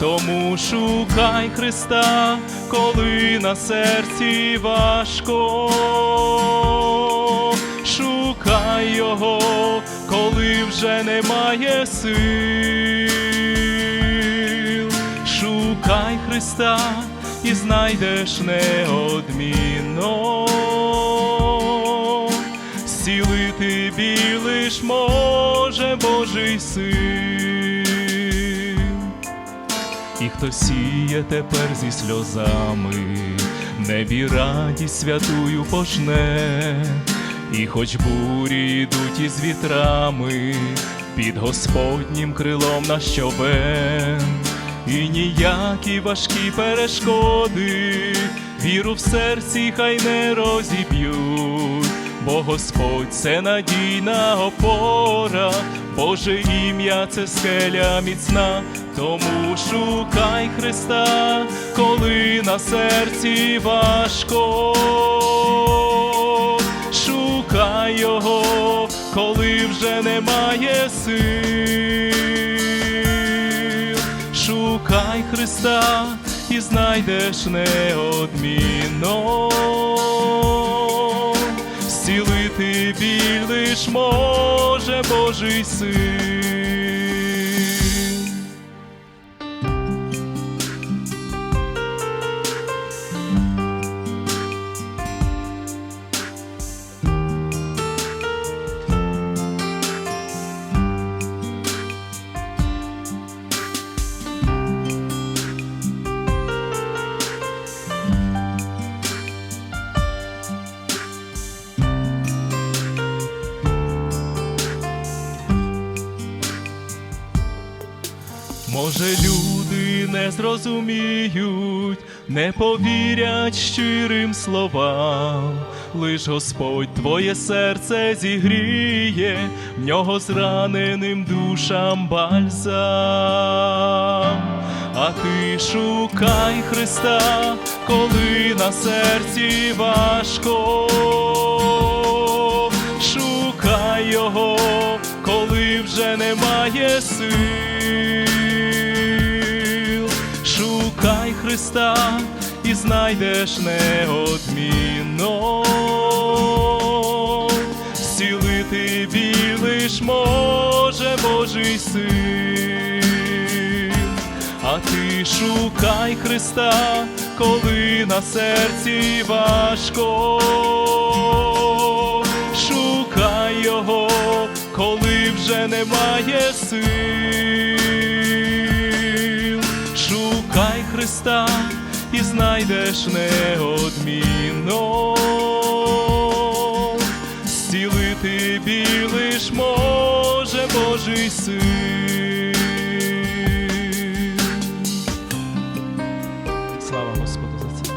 Тому шукай Христа, коли на серці важко. Шукай Його, коли вже немає сил. Шукай Христа і знайдеш неодмінно. Зцілити біль лиш може Божий син. І хто сіє тепер зі сльозами, небі радість святую пожне, і хоч бурі йдуть із вітрами, під Господнім крилом на щобен, і ніякі важкі перешкоди, віру в серці хай не розіб'ють, бо Господь це надійна опора, Боже ім'я це скеля міцна, тому шукай Христа, коли на серці важко. Шукай Його, коли вже немає сил. Шукай Христа і знайдеш неодмінно. Зцілити біль лиш може Божий син. Може, люди не зрозуміють, не повірять щирим словам, лиш Господь твоє серце зігріє, в нього зраненим душам бальзам. А ти шукай Христа, коли на серці важко. Шукай його, коли вже немає сил. Шукай Христа і знайдеш неодмінно. Зцілити біль лиш може Божий син. А ти шукай Христа, коли на серці важко. Шукай Його, коли вже немає сил. Христа і знайдеш неодмінно зцілити білиш може Божий син. Слава Господу за це.